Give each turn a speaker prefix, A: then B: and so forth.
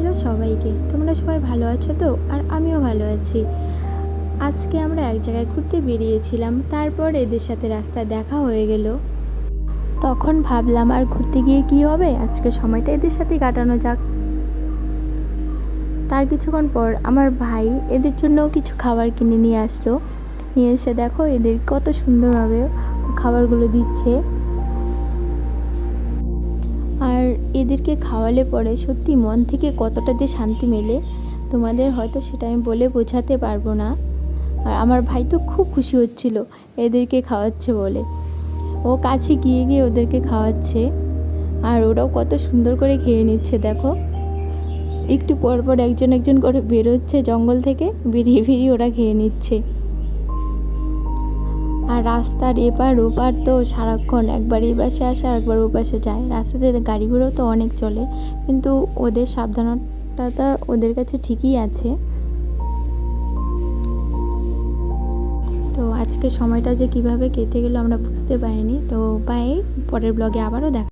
A: Hello সবাইকে। তোমরা সবাই ভালো আছো তো? আর আমিও ভালো আছি। আজকে আমরা এক জায়গায় ঘুরতে বেরিয়েছিলাম, তারপর এদের সাথে রাস্তায় দেখা হয়ে গেল। তখন ভাবলাম, আর ঘুরতে গিয়ে কি হবে? আজকে সময়টা এদের সাথেই কাটানো যাক। তার কিছুক্ষণ পর আমার ভাই এদের জন্য কিছু খাবার কিনে নিয়ে আসলো। নিয়ে এসে দেখো এদের কত সুন্দরভাবে খাবারগুলো দিচ্ছে। এদেরকে খাওয়ালে পরে সত্যি মন থেকে কতটা যে শান্তি মেলে, তোমাদের হয়তো সেটা আমি বলে বোঝাতে পারব না। আর আমার ভাই তো খুব খুশি হচ্ছিল এদেরকে খাওয়াচ্ছে বলে। ও কাছে গিয়ে গিয়ে ওদেরকে খাওয়াচ্ছে। আর ওরাও কত সুন্দর করে খেয়ে নিচ্ছে, দেখো। একটু পর পর একজন একজন করে বেরোচ্ছে জঙ্গল থেকে, বেরিয়ে বেরিয়ে ওরা খেয়ে নিচ্ছে। আর রাস্তার এপার ওপার তো সারাক্ষণ একবার এই পাশে আসে একবার ও পাশে যায়। রাস্তাতে গাড়ি তো অনেক চলে, কিন্তু ওদের সাবধানতা ওদের কাছে ঠিকই আছে। তো আজকে সময়টা যে কীভাবে কেটে গেলো আমরা বুঝতে পারিনি। তো বাই পরের ব্লগে আবারও দেখা